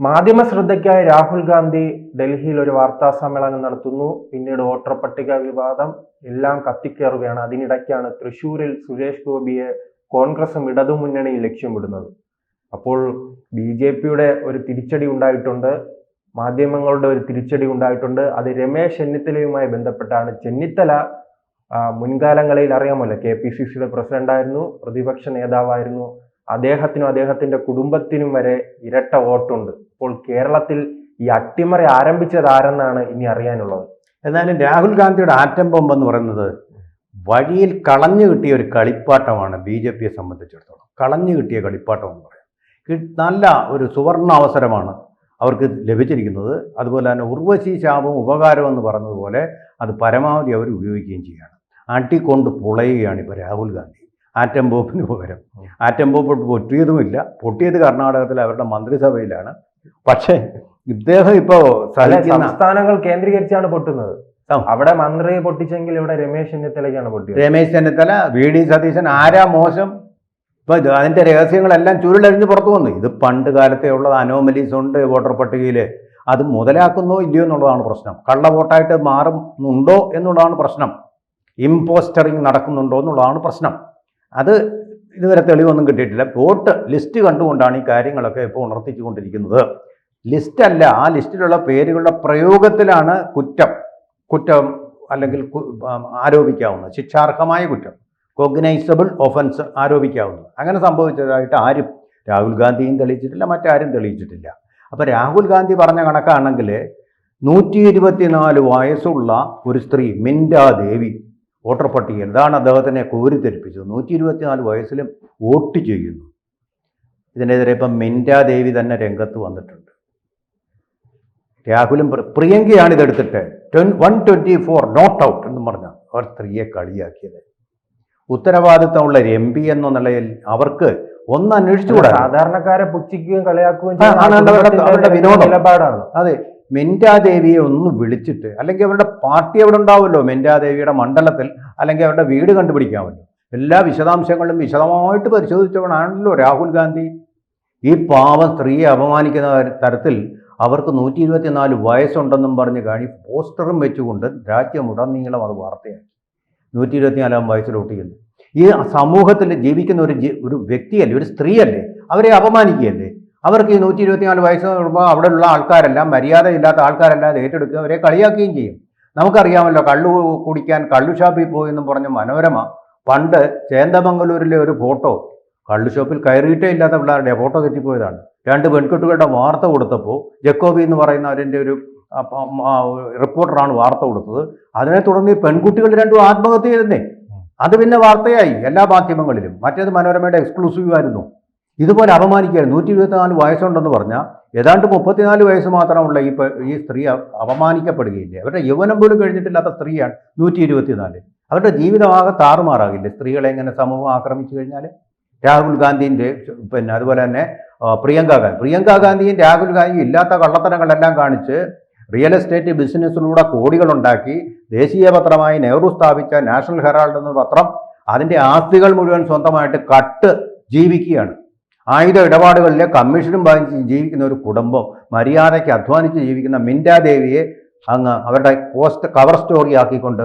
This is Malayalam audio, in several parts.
മാധ്യമ ശ്രദ്ധയ്ക്കായി രാഹുൽ ഗാന്ധി ഡൽഹിയിൽ ഒരു വാർത്താ സമ്മേളനം നടത്തുന്നു. പിന്നീട് വോട്ടർ പട്ടിക വിവാദം എല്ലാം കത്തിക്കേറുകയാണ്. അതിനിടയ്ക്കാണ് തൃശൂരിൽ സുരേഷ് ഗോപിയെ കോൺഗ്രസും ഇടതുമുന്നണിയും ലക്ഷ്യമിടുന്നത് അപ്പോൾ ബി ജെ പിയുടെ ഒരു തിരിച്ചടി ഉണ്ടായിട്ടുണ്ട്. മാധ്യമങ്ങളുടെ ഒരു തിരിച്ചടി ഉണ്ടായിട്ടുണ്ട്. അത് രമേശ് ചെന്നിത്തലയുമായി ബന്ധപ്പെട്ടാണ്. ചെന്നിത്തല മുൻകാലങ്ങളിൽ അറിയാമല്ലോ കെ പി സി സിയുടെ പ്രസിഡന്റായിരുന്നു പ്രതിപക്ഷ നേതാവായിരുന്നു. അദ്ദേഹത്തിനും അദ്ദേഹത്തിന്റെ കുടുംബത്തിനും വരെ ഇരട്ട വോട്ടുണ്ട്. അപ്പോൾ കേരളത്തിൽ ഈ അട്ടിമറി ആരംഭിച്ചത് ആരെന്നാണ് ഇനി അറിയാനുള്ളത്? എന്നാലും രാഹുൽ ഗാന്ധിയുടെ ആറ്റം ബോംബ് എന്ന് പറയുന്നത് വഴിയിൽ കളഞ്ഞു കിട്ടിയ ഒരു കളിപ്പാട്ടമാണ് ബി ജെ പിയെ സംബന്ധിച്ചിടത്തോളം. കളഞ്ഞു കിട്ടിയ കളിപ്പാട്ടം എന്ന് പറയാം. നല്ല ഒരു സുവർണ അവസരമാണ് അവർക്ക് ലഭിച്ചിരിക്കുന്നത്. അതുപോലെ തന്നെ ഉർവശി ശാപം ഉപകാരം എന്ന് പറഞ്ഞതുപോലെ അത് പരമാവധി അവർ ഉപയോഗിക്കുകയും ചെയ്യുകയാണ്. അട്ടിക്കൊണ്ട് പുളയുകയാണ് ഇപ്പോൾ രാഹുൽ ഗാന്ധി. ആറ്റം ബോംബിന് പകരം. ആറ്റം ബോംബ് പൊട്ടിയതുമില്ല. പൊട്ടിയത് കർണാടകത്തിൽ അവരുടെ മന്ത്രിസഭയിലാണ്. പക്ഷേ ഇദ്ദേഹം ഇപ്പോ സംസ്ഥാനങ്ങൾ കേന്ദ്രീകരിച്ചാണ് പൊട്ടുന്നത്. അവിടെ മന്ത്രിയെ പൊട്ടിച്ചെങ്കിൽ ഇവിടെ രമേശ് ചെന്നിത്തലയ്ക്കാണ് പൊട്ടിയത്. രമേശ് ചെന്നിത്തല വി ഡി സതീശൻ ആരാ മോശം? ഇപ്പൊ അതിന്റെ രഹസ്യങ്ങളെല്ലാം ചുരുളഴിഞ്ഞ് പുറത്തു വന്നു. ഇത് പണ്ട് കാലത്തെ ഉള്ളത് അനോമലീസ് ഉണ്ട് വോട്ടർ പട്ടികയിൽ. അത് മുതലാക്കുന്നോ ഇല്ലയോ എന്നുള്ളതാണ് പ്രശ്നം. കള്ള വോട്ടായിട്ട് മാറുന്നുണ്ടോ എന്നുള്ളതാണ് പ്രശ്നം. ഇമ്പോസ്റ്ററിങ് നടക്കുന്നുണ്ടോ എന്നുള്ളതാണ് പ്രശ്നം. അത് ഇതുവരെ തെളിവൊന്നും കിട്ടിയിട്ടില്ല. വോട്ട് ലിസ്റ്റ് കണ്ടുകൊണ്ടാണ് ഈ കാര്യങ്ങളൊക്കെ ഇപ്പോൾ ഉണർത്തിച്ചുകൊണ്ടിരിക്കുന്നത്. ലിസ്റ്റ് അല്ല ആ ലിസ്റ്റിലുള്ള പേരുകളുടെ പ്രയോഗത്തിലാണ് കുറ്റം. കുറ്റം അല്ലെങ്കിൽ ആരോപിക്കാവുന്നത്. ശിക്ഷാർഹമായ കുറ്റം. കോഗ്നൈസബിൾ ഒഫൻസ് ആരോപിക്കാവുന്നത്. അങ്ങനെ സംഭവിച്ചതായിട്ട് ആരും രാഹുൽ ഗാന്ധിയും തെളിയിച്ചിട്ടില്ല മറ്റാരും തെളിയിച്ചിട്ടില്ല. അപ്പോൾ രാഹുൽ ഗാന്ധി പറഞ്ഞ കണക്കാണെങ്കിൽ നൂറ്റി ഇരുപത്തിനാല് വയസ്സുള്ള ഒരു സ്ത്രീ മിൻഡാ ദേവി വോട്ടർ പട്ടികയിൽ ഇതാണ് അദ്ദേഹത്തിനെ കോരിത്തെരിപ്പിച്ചത് നൂറ്റി ഇരുപത്തിനാല് വയസ്സിലും വോട്ട് ചെയ്യുന്നു. ഇതിനെതിരെ ഇപ്പം മിൻഡാദേവി തന്നെ രംഗത്ത് വന്നിട്ടുണ്ട്. രാഹുലും പ്ര- പ്രിയങ്കയാണ് ഇതെടുത്തിട്ട്. ട്വൻ one twenty four note out എന്ന് പറഞ്ഞ അവർ സ്ത്രീയെ കളിയാക്കിയത്. ഉത്തരവാദിത്തമുള്ള എം പി എന്ന നിലയിൽ അവർക്ക് ഒന്ന് അന്വേഷിച്ചുകൂടാ. സാധാരണക്കാരെ പുച്ഛിക്കുകയും കളിയാക്കുകയും അവരുടെ- അവരുടെ വിനോദം. നിലപാടാണ് അതെ. മെന്റാദേവിയെ ഒന്ന് വിളിച്ചിട്ട് അല്ലെങ്കിൽ അവരുടെ പാർട്ടി അവിടെ ഉണ്ടാവുമല്ലോ മെന്റാദേവിയുടെ മണ്ഡലത്തിൽ അല്ലെങ്കിൽ അവരുടെ വീട് കണ്ടുപിടിക്കാമല്ലോ. എല്ലാ വിശദാംശങ്ങളും വിശദമായിട്ട് പരിശോധിച്ചവനാണല്ലോ രാഹുൽ ഗാന്ധി. ഈ പാവം സ്ത്രീയെ അപമാനിക്കുന്ന തരത്തിൽ അവർക്ക് നൂറ്റി ഇരുപത്തിനാല് വയസ്സുണ്ടെന്നും പറഞ്ഞ് കാണി പോസ്റ്ററും വെച്ചുകൊണ്ട് രാജ്യമുടനീളം അത് വാർത്തയാക്കി. നൂറ്റി ഇരുപത്തിനാലാം ചെയ്യുന്നു ഈ സമൂഹത്തിൽ ജീവിക്കുന്ന ഒരു ഒരു വ്യക്തിയല്ലേ ഒരു സ്ത്രീയല്ലേ അവരെ അപമാനിക്കുകയല്ലേ? അവർക്ക് ഈ നൂറ്റി ഇരുപത്തിനാല് വയസ്സ് വരുമ്പോൾ അവിടെയുള്ള ആൾക്കാരെല്ലാം മര്യാദയില്ലാത്ത ആൾക്കാരെല്ലാം ഏറ്റെടുക്കുക അവരെ കളിയാക്കുകയും ചെയ്യും. നമുക്കറിയാമല്ലോ കള്ളു കുടിക്കാൻ കള്ളു ഷാപ്പിൽ പോയി എന്നും പറഞ്ഞ മനോരമ. പണ്ട് ചേന്ദമംഗലൂരിലെ ഒരു ഫോട്ടോ കള്ളു ഷോപ്പിൽ കയറിയിട്ടേ ഇല്ലാത്ത പിള്ളേരുടെ ഫോട്ടോ തെറ്റിപ്പോയതാണ്. രണ്ട് പെൺകുട്ടികളുടെ വാർത്ത കൊടുത്തപ്പോൾ ജക്കോബി എന്ന് പറയുന്ന അതിന്റെ ഒരു റിപ്പോർട്ടറാണ് വാർത്ത കൊടുത്തത്. അതിനെ തുടർന്ന് ഈ പെൺകുട്ടികൾ രണ്ടും ആത്മഹത്യ ചെയ്തേ അത് പിന്നെ വാർത്തയായി എല്ലാ മാധ്യമങ്ങളിലും. മറ്റേത് മനോരമയുടെ എക്സ്ക്ലൂസീവ് ആയിരുന്നു ഇതുപോലെ അപമാനിക്കുകയായിരുന്നു നൂറ്റി ഇരുപത്തിനാല് വയസ്സുണ്ടെന്ന് പറഞ്ഞാൽ ഏതാണ്ട് മുപ്പത്തിനാല് വയസ്സ് മാത്രമുള്ള ഈ ഈ സ്ത്രീ അപമാനിക്കപ്പെടുകയില്ല? അവരുടെ യൗവനം പോലും കഴിഞ്ഞിട്ടില്ലാത്ത സ്ത്രീയാണ് നൂറ്റി ഇരുപത്തിനാല് അവരുടെ ജീവിതമാകെ താറുമാറാകില്ല? സ്ത്രീകളെ എങ്ങനെ സമൂഹം ആക്രമിച്ചു കഴിഞ്ഞാൽ രാഹുൽ ഗാന്ധിന്റെ പിന്നെ അതുപോലെ തന്നെ പ്രിയങ്ക ഗാന്ധി പ്രിയങ്ക ഗാന്ധിയും രാഹുൽ ഗാന്ധിയും ഇല്ലാത്ത കള്ളത്തരങ്ങളെല്ലാം കാണിച്ച് റിയൽ എസ്റ്റേറ്റ് ബിസിനസ്സിലൂടെ കോടികളുണ്ടാക്കി ദേശീയ പത്രമായി നെഹ്റു സ്ഥാപിച്ച നാഷണൽ ഹെറാൾഡ് എന്ന പത്രം അതിന്റെ ആസ്തികൾ മുഴുവൻ സ്വന്തമായിട്ട് കട്ട് ജീവിക്കുകയാണ്. ആയുധ ഇടപാടുകളിലെ കമ്മീഷനും വാങ്ങിച്ച് ജീവിക്കുന്ന ഒരു കുടുംബം മര്യാദയ്ക്ക് അധ്വാനിച്ച് ജീവിക്കുന്ന മിൻഡാദേവിയെ അങ്ങ് അവരുടെ പോസ്റ്റ് കവർ സ്റ്റോറി ആക്കിക്കൊണ്ട്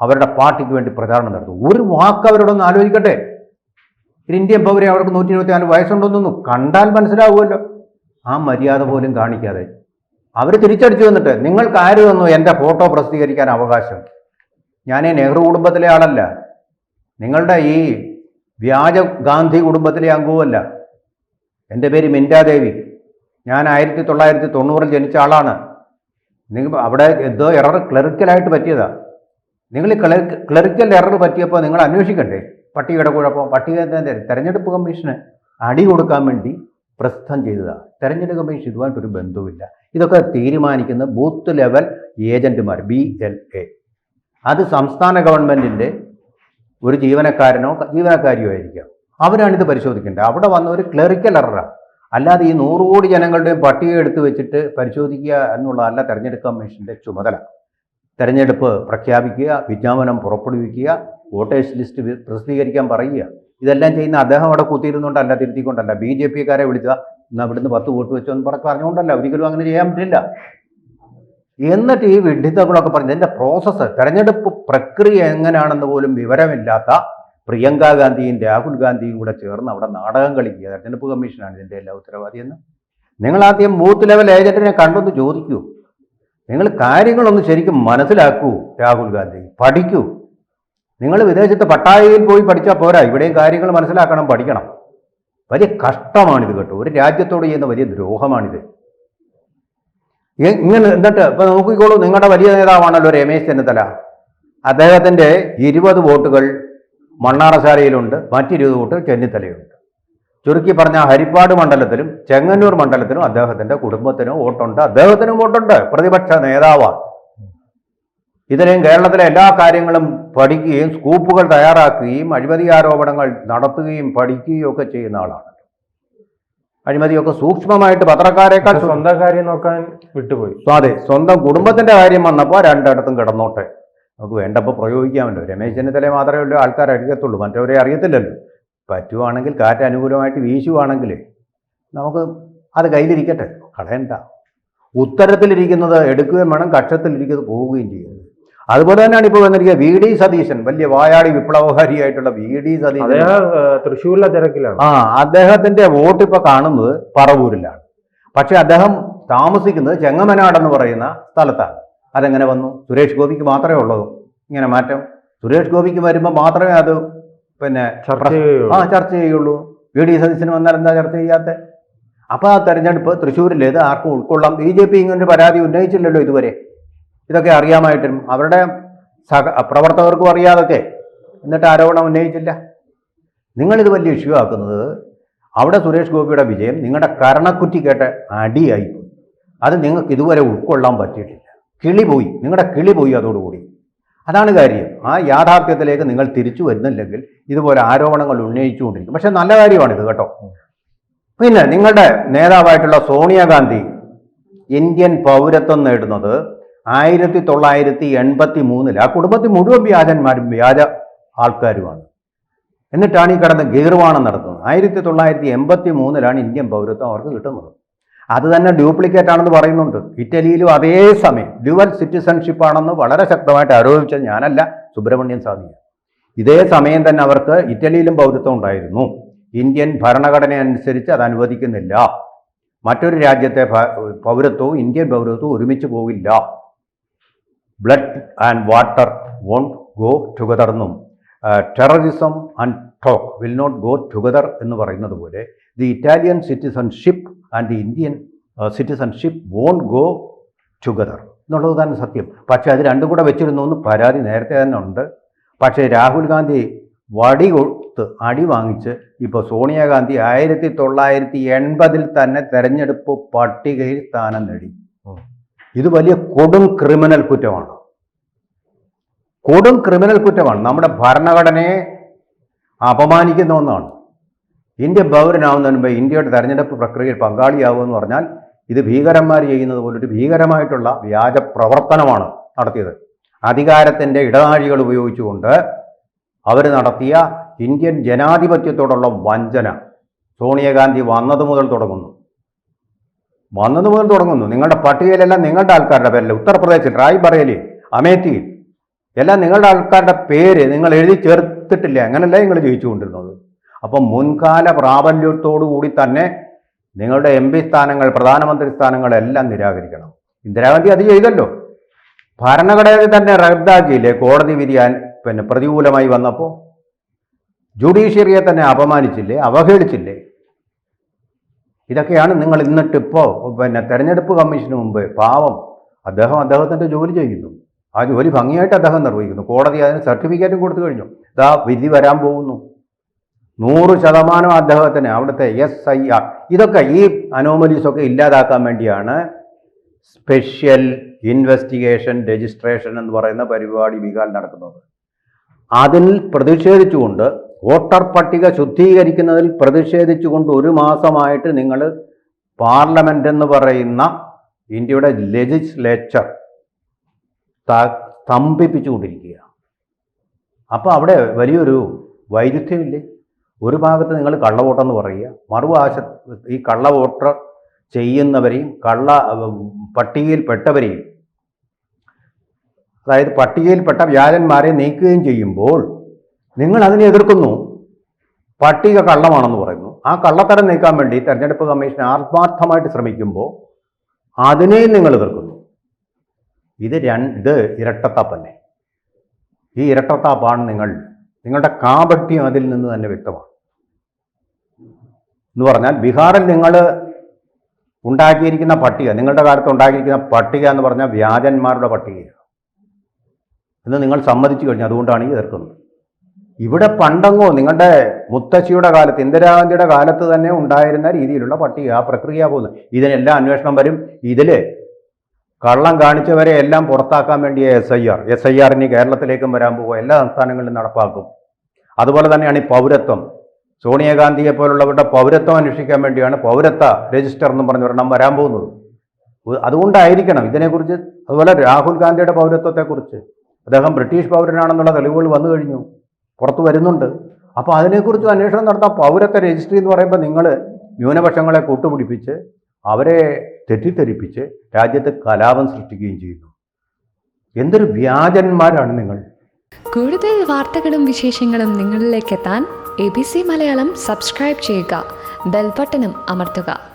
അവരുടെ പാർട്ടിക്ക് വേണ്ടി പ്രചാരണം നടത്തും. ഒരു വാക്ക് അവരോടൊന്ന് ആലോചിക്കട്ടെ. ഇന്ത്യൻ പൗരെ അവർക്ക് നൂറ്റി ഇരുപത്തി നാല് വയസ്സുണ്ടെന്നൊന്നും കണ്ടാൽ മനസ്സിലാവുമല്ലോ. ആ മര്യാദ പോലും കാണിക്കാതെ. അവർ തിരിച്ചടിച്ചു വന്നിട്ട് നിങ്ങൾക്ക് ആര് തന്നു? എന്റെ ഫോട്ടോ പ്രസിദ്ധീകരിക്കാൻ അവകാശം. ഞാൻ നെഹ്റു കുടുംബത്തിലെ ആളല്ല. നിങ്ങളുടെ ഈ വ്യാജ ഗാന്ധി കുടുംബത്തിലെ അംഗവുമല്ല. എന്റെ പേര് മിൻഡാദേവി ഞാൻ ആയിരത്തി തൊള്ളായിരത്തി തൊണ്ണൂറിൽ ജനിച്ച ആളാണ്. നിങ്ങൾ അവിടെ എന്തോ എറർ ക്ലറിക്കലായിട്ട് പറ്റിയതാ. നിങ്ങൾ ക്ലറിക്ക് ക്ലറിക്കൽ എറർ പറ്റിയപ്പോൾ നിങ്ങൾ അന്വേഷിക്കണ്ടേ? പട്ടികയുടെ കുഴപ്പം പട്ടിക തെരഞ്ഞെടുപ്പ് കമ്മീഷന് അടി കൊടുക്കാൻ വേണ്ടി പ്രസ്ഥം ചെയ്തതാണ് തെരഞ്ഞെടുപ്പ് കമ്മീഷൻ ഇതുമായിട്ടൊരു ബന്ധവുമില്ല. ഇതൊക്കെ തീരുമാനിക്കുന്ന ബൂത്ത് ലെവൽ ഏജന്റുമാർ ബി എൽ എ. അത് സംസ്ഥാന ഗവൺമെന്റിന്റെ ഒരു ജീവനക്കാരനോ ജീവനക്കാരിയോ ആയിരിക്കാം. അവരാണിത് പരിശോധിക്കേണ്ടത്. അവിടെ വന്ന ഒരു ക്ലറിക്കൽ എററാണ് അല്ലാതെ ഈ നൂറ് കോടി ജനങ്ങളുടെയും പട്ടിക എടുത്തു വെച്ചിട്ട് പരിശോധിക്കുക എന്നുള്ളതല്ല തെരഞ്ഞെടുപ്പ് കമ്മീഷന്റെ ചുമതല. തെരഞ്ഞെടുപ്പ് പ്രഖ്യാപിക്കുക വിജ്ഞാപനം പുറപ്പെടുവിക്കുക വോട്ടേഴ്സ് ലിസ്റ്റ് പ്രസിദ്ധീകരിക്കാൻ പറയുക. ഇതെല്ലാം ചെയ്യുന്ന അദ്ദേഹം അവിടെ കുത്തിയിരുന്നുകൊണ്ടല്ല തിരുത്തിക്കൊണ്ടല്ല. ബി ജെ പിക്കാരെ വിളിച്ച ഇന്ന് അവിടുന്ന് പത്ത് വോട്ട് വെച്ചോ എന്ന് പറഞ്ഞ് പറഞ്ഞുകൊണ്ടല്ല. ഒരിക്കലും അങ്ങനെ ചെയ്യാൻ പറ്റില്ല. എന്നിട്ട് ഈ വിഡ്ഢിത്തങ്ങളൊക്കെ പറഞ്ഞു ഇതിന്റെ പ്രോസസ്സ് തെരഞ്ഞെടുപ്പ് പ്രക്രിയ എങ്ങനെയാണെന്ന് പോലും വിവരമില്ലാത്ത പ്രിയങ്ക ഗാന്ധിയും രാഹുൽ ഗാന്ധിയും കൂടെ ചേർന്ന് അവിടെ നാടകം കളിക്കുക. തെരഞ്ഞെടുപ്പ് കമ്മീഷനാണ് ഇതിന്റെ എല്ലാ ഉത്തരവാദിയെന്ന് നിങ്ങൾ ആദ്യം ബൂത്ത് ലെവൽ ഏജന്റിനെ കണ്ടൊന്ന് ചോദിക്കൂ. നിങ്ങൾ കാര്യങ്ങളൊന്ന് ശരിക്കും മനസ്സിലാക്കൂ രാഹുൽ ഗാന്ധി. പഠിക്കൂ. നിങ്ങൾ വിദേശത്ത് പട്ടായയിൽ പോയി പഠിച്ചാൽ പോരാ. ഇവിടെയും കാര്യങ്ങൾ മനസ്സിലാക്കണം പഠിക്കണം. വലിയ കഷ്ടമാണിത് കേട്ടോ. ഒരു രാജ്യത്തോട് ചെയ്യുന്ന വലിയ ദ്രോഹമാണിത്. ഇങ്ങനെ എന്നിട്ട് ഇപ്പൊ നോക്കിക്കോളൂ. നിങ്ങളുടെ വലിയ നേതാവാണല്ലോ രമേശ് ചെന്നിത്തല. അദ്ദേഹത്തിന്റെ ഇരുപത് വോട്ടുകൾ മണ്ണാറശാലയിലുണ്ട് മറ്റിരുപത് വോട്ട് ചെന്നിത്തലയുണ്ട്. ചുരുക്കി പറഞ്ഞ ഹരിപ്പാട് മണ്ഡലത്തിലും ചെങ്ങന്നൂർ മണ്ഡലത്തിലും അദ്ദേഹത്തിന്റെ കുടുംബത്തിന് വോട്ടുണ്ട്. അദ്ദേഹത്തിനും വോട്ടുണ്ട്. പ്രതിപക്ഷ നേതാവാണ്. ഇതിനെയും കേരളത്തിലെ എല്ലാ കാര്യങ്ങളും പഠിക്കുകയും സ്കൂപ്പുകൾ തയ്യാറാക്കുകയും അഴിമതി ആരോപണങ്ങൾ നടത്തുകയും പഠിക്കുകയും ഒക്കെ ചെയ്യുന്ന ആളാണ്. അഴിമതിയൊക്കെ സൂക്ഷ്മമായിട്ട് പത്രക്കാരെക്കാൾ സ്വന്തം കാര്യം നോക്കാൻ വിട്ടുപോയി. അതെ സ്വന്തം കുടുംബത്തിന്റെ കാര്യം വന്നപ്പോൾ രണ്ടിടത്തും കിടന്നോട്ടെ. നമുക്ക് വേണ്ടപ്പോൾ പ്രയോഗിക്കാമല്ലോ. രമേശ് ചെന്നിത്തല മാത്രമേ ഉള്ളൂ ആൾക്കാർ അറിയത്തുള്ളൂ മറ്റവരെ അറിയത്തില്ലല്ലോ. പറ്റുവാണെങ്കിൽ കാറ്റ് അനുകൂലമായിട്ട് വീശുവാണെങ്കിൽ നമുക്ക് അത് കയ്യിലിരിക്കട്ടെ. കളയണ്ട. ഉത്തരത്തിലിരിക്കുന്നത് എടുക്കുകയും വേണം കക്ഷത്തിലിരിക്കുന്നത് പോവുകയും ചെയ്യുന്നത് അതുപോലെ തന്നെയാണ് ഇപ്പോൾ വന്നിരിക്കുക വി ഡി സതീശൻ വലിയ വായാടി വിപ്ലവകാരിയായിട്ടുള്ള വി ഡി സതീശൻ. തൃശ്ശൂരിലെ തിരക്കിലാണ്. ആ അദ്ദേഹത്തിന്റെ വോട്ട് ഇപ്പോൾ കാണുന്നത് പറവൂരിലാണ്. പക്ഷേ അദ്ദേഹം താമസിക്കുന്നത് ചെങ്ങമനാടെന്ന് പറയുന്ന സ്ഥലത്താണ്. അതെങ്ങനെ വന്നു? സുരേഷ് ഗോപിക്ക് മാത്രമേ ഉള്ളൂ. ഇങ്ങനെ മാറ്റം. സുരേഷ് ഗോപിക്ക് വരുമ്പോൾ മാത്രമേ അത് പിന്നെ. ആ ചർച്ച ചെയ്യുള്ളൂ. വി ഡി സതീശന് വന്നാൽ എന്താ ചർച്ച ചെയ്യാത്ത? അപ്പോൾ ആ തെരഞ്ഞെടുപ്പ് തൃശ്ശൂരിലേത് ആർക്കും ഉൾക്കൊള്ളാം. ബി ജെ പി ഇങ്ങനൊരു പരാതി ഉന്നയിച്ചില്ലല്ലോ ഇതുവരെ. ഇതൊക്കെ അറിയാമായിട്ടും. അവരുടെ സഹ പ്രവർത്തകർക്കും അറിയാതൊക്കെ. എന്നിട്ട് ആരോപണം ഉന്നയിച്ചില്ല. നിങ്ങളിത് വലിയ ഇഷ്യൂ ആക്കുന്നത് അവിടെ സുരേഷ് ഗോപിയുടെ വിജയം നിങ്ങളുടെ കരണക്കുറ്റി കേട്ട അടിയായി അത് നിങ്ങൾക്ക് ഇതുവരെ ഉൾക്കൊള്ളാൻ പറ്റിയിട്ടില്ല. കിളി പോയി നിങ്ങളുടെ കിളി പോയി അതോടുകൂടി. അതാണ് കാര്യം. ആ യാഥാർത്ഥ്യത്തിലേക്ക് നിങ്ങൾ തിരിച്ചു വരുന്നില്ലെങ്കിൽ ഇതുപോലെ ആരോപണങ്ങൾ ഉന്നയിച്ചുകൊണ്ടിരിക്കും. പക്ഷെ നല്ല കാര്യമാണിത് കേട്ടോ. പിന്നെ നിങ്ങളുടെ നേതാവായിട്ടുള്ള സോണിയാഗാന്ധി ഇന്ത്യൻ പൗരത്വം നേടുന്നത് ആയിരത്തി തൊള്ളായിരത്തി എൺപത്തി മൂന്നിൽ ആ കുടുംബത്തിൽ മുഴുവൻ വ്യാജന്മാരും വ്യാജ ആൾക്കാരുമാണ്. എന്നിട്ടാണ് ഈ കടന്ന് ഗീർവാണം നടത്തുന്നത്. ആയിരത്തി തൊള്ളായിരത്തി എൺപത്തി മൂന്നിലാണ് ഇന്ത്യൻ പൗരത്വം അവർക്ക് കിട്ടുന്നത്. അത് തന്നെ ഡ്യൂപ്ലിക്കേറ്റ് ആണെന്ന് പറയുന്നുണ്ട്. ഇറ്റലിയിലും അതേ സമയം ഡ്യുവൽ സിറ്റിസൺഷിപ്പ് ആണെന്ന് വളരെ ശക്തമായിട്ട് ആരോപിച്ചത് ഞാനല്ല സുബ്രഹ്മണ്യൻ സ്വാമിയാണ് ഇതേ സമയം തന്നെ അവർക്ക് ഇറ്റലിയിലും പൗരത്വം ഉണ്ടായിരുന്നു. ഇന്ത്യൻ ഭരണഘടന അനുസരിച്ച് അത് അനുവദിക്കുന്നില്ല. മറ്റൊരു രാജ്യത്തെ പൗരത്വവും ഇന്ത്യൻ പൗരത്വവും ഒരുമിച്ച് പോവില്ല. Blood and water won't go together എന്നും. Terrorism and talk will not go together എന്ന് പറയുന്നത് പോലെ the Italian citizenship and the Indian citizenship won't go together എന്നുള്ളത് തന്നെ സത്യം. പക്ഷേ അത് രണ്ടും കൂടെ വെച്ചിരുന്നു എന്ന് പരാതി നേരത്തെ തന്നെ ഉണ്ട്. പക്ഷേ രാഹുൽ ഗാന്ധി വടി കൊടുത്ത് അടി വാങ്ങിച്ച് ഇപ്പോൾ സോണിയാഗാന്ധി ആയിരത്തി തൊള്ളായിരത്തി എൺപതിൽ തന്നെ തെരഞ്ഞെടുപ്പ് പട്ടികയിൽ സ്ഥാനം നേടി. ഇത് വലിയ കൊടും ക്രിമിനൽ കുറ്റമാണ്. കൊടും ക്രിമിനൽ കുറ്റമാണ്. നമ്മുടെ ഭരണഘടനയെ അപമാനിക്കുന്ന ഒന്നാണ്. ഇന്ത്യ പൗരനാവുന്നതിന് മുമ്പ് ഇന്ത്യയുടെ തെരഞ്ഞെടുപ്പ് പ്രക്രിയയിൽ പങ്കാളിയാവുമെന്ന് പറഞ്ഞാൽ ഇത് ഭീകരന്മാർ ചെയ്യുന്നത് പോലൊരു ഭീകരമായിട്ടുള്ള വ്യാജ പ്രവർത്തനമാണ് നടത്തിയത്. അധികാരത്തിന്റെ ഇടനാഴികൾ ഉപയോഗിച്ചുകൊണ്ട് അവർ നടത്തിയ ഇന്ത്യൻ ജനാധിപത്യത്തോടുള്ള വഞ്ചന സോണിയാഗാന്ധി വന്നത് മുതൽ തുടങ്ങുന്നു. വന്നത് മുതൽ തുടങ്ങുന്നു. നിങ്ങളുടെ പട്ടികയിലെല്ലാം നിങ്ങളുടെ ആൾക്കാരുടെ പേരല്ലേ? ഉത്തർപ്രദേശിൽ റായ്ബറേലി അമേഠിയിൽ എല്ലാം നിങ്ങളുടെ ആൾക്കാരുടെ പേര് നിങ്ങൾ എഴുതി ചേർത്തിട്ടില്ല. അങ്ങനല്ല നിങ്ങൾ ജയിച്ചുകൊണ്ടിരുന്നത്. അപ്പം മുൻകാല പ്രാബല്യത്തോടു കൂടി തന്നെ നിങ്ങളുടെ എം പി സ്ഥാനങ്ങൾ പ്രധാനമന്ത്രി സ്ഥാനങ്ങളെല്ലാം നിരാകരിക്കണം. ഇന്ദിരാഗാന്ധി അത് ചെയ്തല്ലോ. ഭരണഘടനയിൽ തന്നെ റദ്ദാക്കിയില്ലേ കോടതി വിധി പിന്നെ പ്രതികൂലമായി വന്നപ്പോൾ ജുഡീഷ്യറിയെ തന്നെ അപമാനിച്ചില്ലേ? അവഹേളിച്ചില്ലേ? ഇതൊക്കെയാണ് നിങ്ങൾ ഇന്നിട്ടിപ്പോൾ പിന്നെ തെരഞ്ഞെടുപ്പ് കമ്മീഷന് മുമ്പ് പാവം അദ്ദേഹം അദ്ദേഹത്തിന്റെ ജോലി ചെയ്യുന്നു. ആ ജോലി ഭംഗിയായിട്ട് അദ്ദേഹം നിർവഹിക്കുന്നു. കോടതി അതിന് സർട്ടിഫിക്കറ്റും കൊടുത്തു കഴിഞ്ഞു. ഇതാ വിധി വരാൻ പോകുന്നു. നൂറ് ശതമാനം അദ്ദേഹത്തിന് അവിടുത്തെ എസ് ഐ ആർ ഇതൊക്കെ ഈ അനോമലീസ് ഒക്കെ ഇല്ലാതാക്കാൻ വേണ്ടിയാണ് സ്പെഷ്യൽ ഇൻവെസ്റ്റിഗേഷൻ രജിസ്ട്രേഷൻ എന്ന് പറയുന്ന പരിപാടി ബീഹാർ നടക്കുന്നത്. അതിൽ പ്രതിഷേധിച്ചുകൊണ്ട് വോട്ടർ പട്ടിക ശുദ്ധീകരിക്കുന്നതിൽ പ്രതിഷേധിച്ചുകൊണ്ട് ഒരു മാസമായിട്ട് നിങ്ങൾ പാർലമെന്റ് എന്ന് പറയുന്ന ഇന്ത്യയുടെ ലെജിസ്ലേച്ചർ സ്തംഭിപ്പിച്ചുകൊണ്ടിരിക്കുക അപ്പോൾ അവിടെ വലിയൊരു വൈരുദ്ധ്യമില്ലേ? ഒരു ഭാഗത്ത് നിങ്ങൾ കള്ളവോട്ടെന്ന് പറയുക മറുവാശ ഈ കള്ളവോട്ട് ചെയ്യുന്നവരെയും കള്ള പട്ടികയിൽപ്പെട്ടവരെയും അതായത് പട്ടികയിൽപ്പെട്ട വ്യാജന്മാരെ നീക്കുകയും ചെയ്യുമ്പോൾ നിങ്ങൾ അതിനെ എതിർക്കുന്നു. പട്ടിക കള്ളമാണെന്ന് പറയുന്നു. ആ കള്ളത്തരം നീക്കാൻ വേണ്ടി തെരഞ്ഞെടുപ്പ് കമ്മീഷൻ ആത്മാർത്ഥമായിട്ട് ശ്രമിക്കുമ്പോൾ അതിനെയും നിങ്ങൾ എതിർക്കുന്നു. ഇത് രണ്ട് ഇരട്ടത്താപ്പല്ലേ? ഈ ഇരട്ടത്താപ്പാണ് നിങ്ങൾ. നിങ്ങളുടെ കാപട്യം അതിൽ നിന്ന് തന്നെ വ്യക്തമാണ്. എന്ന് പറഞ്ഞാൽ ബീഹാറിൽ നിങ്ങൾ ഉണ്ടാക്കിയിരിക്കുന്ന പട്ടിക നിങ്ങളുടെ കാലത്ത് ഉണ്ടാക്കിയിരിക്കുന്ന പട്ടിക എന്ന് പറഞ്ഞാൽ വ്യാജന്മാരുടെ പട്ടികയാണ്. എന്ന് നിങ്ങൾ സമ്മതിച്ചു കഴിഞ്ഞു അതുകൊണ്ടാണ് ഈ എതിർക്കുന്നത്. ഇവിടെ പണ്ടങ്ങോ നിങ്ങളുടെ മുത്തശ്ശിയുടെ കാലത്ത് ഇന്ദിരാഗാന്ധിയുടെ കാലത്ത് തന്നെ ഉണ്ടായിരുന്ന രീതിയിലുള്ള പട്ടിക ആ പ്രക്രിയ പോകുന്നത്. ഇതിനെല്ലാം അന്വേഷണം വരും. ഇതിൽ കള്ളം കാണിച്ചവരെ എല്ലാം പുറത്താക്കാൻ വേണ്ടിയ S I R S I ആറിന് കേരളത്തിലേക്കും വരാൻ പോകുക എല്ലാ സംസ്ഥാനങ്ങളിലും നടപ്പാക്കും. അതുപോലെ തന്നെയാണ് ഈ പൗരത്വം. സോണിയാഗാന്ധിയെ പോലുള്ളവരുടെ പൗരത്വം അന്വേഷിക്കാൻ വേണ്ടിയാണ് പൗരത്വ രജിസ്റ്റർ എന്നും പറഞ്ഞ ഒരെണ്ണം വരാൻ പോകുന്നത്. അതുകൊണ്ടായിരിക്കണം ഇതിനെക്കുറിച്ച് അതുപോലെ രാഹുൽ ഗാന്ധിയുടെ പൗരത്വത്തെക്കുറിച്ച്. അദ്ദേഹം ബ്രിട്ടീഷ് പൗരനാണെന്നുള്ള തെളിവുകൾ വന്നു കഴിഞ്ഞു. പുറത്ത് വരുന്നുണ്ട്. അപ്പോൾ അതിനെക്കുറിച്ച് അന്വേഷണം നടത്താൻ പൗരത്വ രജിസ്ട്രി എന്ന് പറയുമ്പോൾ നിങ്ങൾ ന്യൂനപക്ഷങ്ങളെ കൂട്ടുപിടിപ്പിച്ച് അവരെ തെറ്റിദ്ധരിപ്പിച്ച് രാജ്യത്ത് കലാപം സൃഷ്ടിക്കുകയും ചെയ്യുന്നു. എന്തൊരു വ്യാജന്മാരാണ് നിങ്ങൾ. കൂടുതൽ വാർത്തകളും വിശേഷങ്ങളും നിങ്ങളിലേക്ക് എത്താൻ A B C Malayalam subscribe ചെയ്യുക. ബെൽബട്ടനും അമർത്തുക.